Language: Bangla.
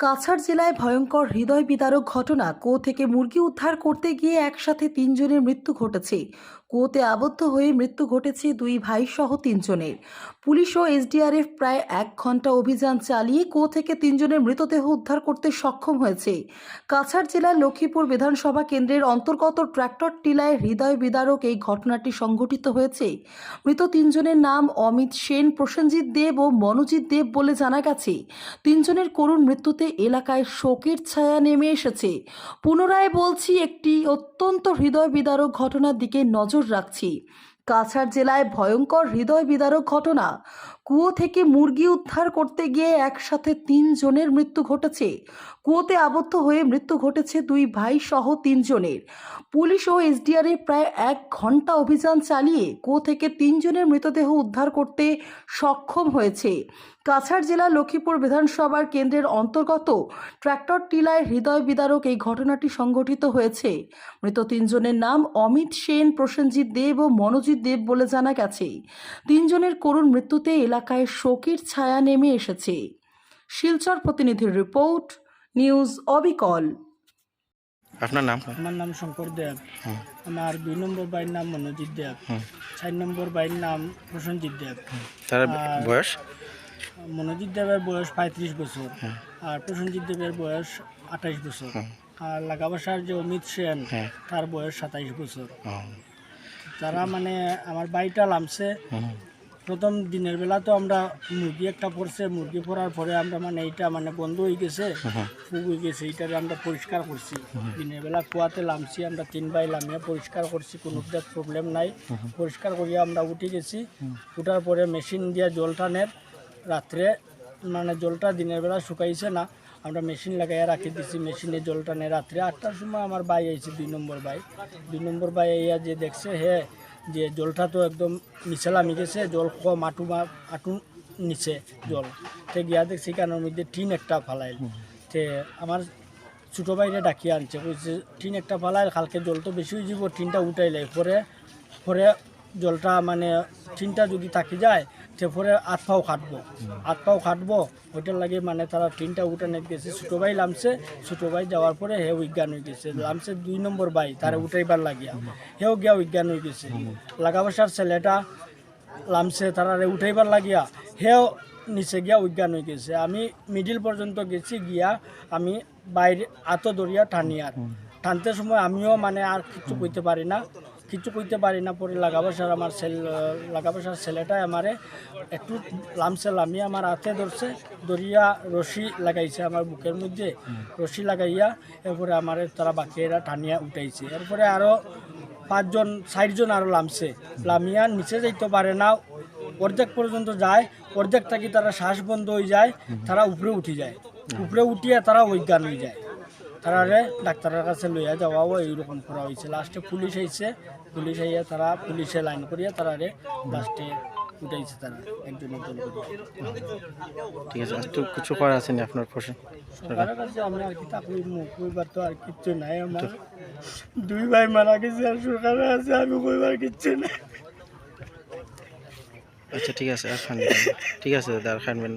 কাছাড় জেলায় ভয়ঙ্কর হৃদয় বিদারক ঘটনা, কো থেকে মুরগি উদ্ধার করতে গিয়ে একসাথে তিনজনের মৃত্যু ঘটেছে। কুয়োতে আবদ্ধ হয়ে মৃত্যু ঘটেছে দুই ভাই সহ তিনজনের। পুলিশ ও এসডিআরএফ প্রায় এক ঘণ্টা অভিযান চালিয়ে কুয়ো থেকে তিনজনের মৃতদেহ উদ্ধার করতে সক্ষম হয়েছে। কাছাড় জেলার লক্ষ্মীপুর বিধানসভা কেন্দ্রের অন্তর্গত ট্র্যাক্টর টিলায় হৃদয় বিদারক এই ঘটনাটি সংঘটিত হয়েছে। মৃত তিনজনের নাম অমিত সেন, প্রসেনজিৎ দেব ও মনোজিৎ দেব বলে জানা গেছে। তিনজনের করুণ মৃত্যুতে এলাকায় শোকের ছায়া নেমে এসেছে। পুনরায় বলছি, একটি অত্যন্ত হৃদয় বিদারক ঘটনার দিকে নজর রাখছি। কাছাড় জেলায় ভয়ঙ্কর হৃদয় বিদারক ঘটনা। কুয়ো থেকে মুরগি উদ্ধার করতে গিয়ে একসাথে তিনজনের মৃত্যু ঘটেছে। কুয়োতে আবদ্ধ হয়ে মৃত্যু ঘটেছে দুই ভাই সহ তিনজনের। পুলিশ ও এসডিআরএফ প্রায় এক ঘণ্টা অভিযান চালিয়ে কুয়ো থেকে তিনজনের মৃতদেহ উদ্ধার করতে সক্ষম হয়েছে। কাছাড় জেলা লক্ষ্মীপুর বিধানসভার কেন্দ্রের অন্তর্গত ট্র্যাক্টর টিলায় হৃদয় বিদারক এই ঘটনাটি সংঘটিত হয়েছে। মৃত তিনজনের নাম অমিত সেন, প্রসেনজিৎ দেব ও মনোজিৎ দেব বলে জানা গেছে। তিনজনের করুণ মৃত্যুতে এলাকায় শোকের ছায়া নেমে এসেছে। শিলচর প্রতিনিধির রিপোর্ট নিউজ অবিকল। আপনার নাম? আমার নাম শঙ্কর দেব। আমার দুই নম্বর বাড়ির নাম মনোজিৎ দেব। চার নম্বর বাড়ির নাম প্রসেনজিৎ দেব। তার বয়স? মনোজিৎ দেবের বয়স পঁয়ত্রিশ বছর। আর প্রসেনজিৎ দেবের বয়স আঠাইশ বছর। আর লাগাবাসার যে অমিত সেন হ্যাঁ। তার বয়স সাতাইশ বছর। তারা মানে আমার বাড়িটা লামছে। প্রথম দিনের বেলা তো আমরা মুরগি একটা পড়ছে মুরগি পড়ার পরে আমরা মানে এইটা মানে বন্ধ হয়ে গেছে হুম, ফুগ হয়ে গেছে এইটারে আমরা পরিষ্কার করছি। দিনের বেলা কুয়াতে লামছি আমরা তিন ভাই লামিয়ে পরিষ্কার করছি কোনো প্রবলেম নাই। পরিষ্কার করিয়া আমরা উঠে গেছি। উঠার পরে মেশিন দিয়ে জল টানের রাত্রে মানে জলটা দিনের বেলা শুকাইছে না আমরা মেশিন লাগাইয়া রাখি দিছি। মেশিনে জল টানে রাত্রে আটটার সময় আমার বাই আইছে দুই নম্বর বাই দুই নম্বর বাই আইয়া যে দেখছে হে যে জলটা তো একদম নিচে নামি গেছে জল কম আটু মা- আটু নিচে জল। সে গিয়া দেখছি কানের মধ্যে টিন একটা ফালাইল। সে আমার ছোটো বাইরে ডাকিয়ে আনছে, কইছে, টিন একটা ফালাইল, কালকে জল তো বেশি হয়ে যাব। টিনটা উঠাইলে, পরে পরে জলটা মানে টিনটা যদি থাকি যায় তে পরে আট পাও খাটবো আট পাও খাটবো ওইটার লাগে মানে তারা তিনটা উঠানে গেছে। ছোটো ভাই লামছে, ছোটো ভাই যাওয়ার পরে হে বিজ্ঞান হয়ে গেছে। লামছে দুই নম্বর ভাই, তারা উঠাইবার লাগিয়া। হেও গিয়া বিজ্ঞান হয়ে গেছে। লাগাবাসার ছেলেটা লামছে, তারারে উঠাইবার লাগিয়া, হেও নিচে গিয়া অজ্ঞান হয়ে গেছে। আমি মিডিল পর্যন্ত গেছি গিয়া, আমি বাইরে আতো দরিয়া টানিয়ার টানতে সময় আমিও মানে আর কিছু কইতে পারি না। কিছু কইতে পারি না, পরে লাগাবাসার আমার ছেলে লাগাবাসার ছেলেটাই আমারে একটু লামছে, লামিয়ে আমার হাতে ধরছে দরিয়া রশি লাগাইছে আমার বুকের মধ্যে, রশি লাগাইয়া এরপরে আমার তারা বাকিরা টানিয়া উঠাইছে। এরপরে আরও পাঁচজন, চারজন আরও লামছে। লামিয়া নিচে যাইতে পারে না, অর্ধেক পর্যন্ত যায় অর্ধেক থাকি তারা শ্বাস বন্ধ হয়ে যায়, তারা উপরে উঠে যায়। উপরে উঠিয়া তারা অজ্ঞান হয়ে যায়। তারারে ডাক্তারের কাছে লইয়া যাওয়াও এইরকম করা হয়েছে। লাস্টে পুলিশ আইছে পুলিশ আইয়া তারা পুলিশে লাইন করিয়া তারারে লাস্টে উঠাইছে তারা একজন একজন ঠিক আছে আর তো কিছু করার আছে নি আপনার পাশে সরকারের কাছে আমি আর কি তাকলি মুখ কইবার তো আর কিচ্ছু নাই আমার। দুই ভাই মারা গেছে আর সরকারের কাছে আমি কইবার কিচ্ছু নাই। আচ্ছা ঠিক আছে আর খান ঠিক আছে দাদা আর খানবেন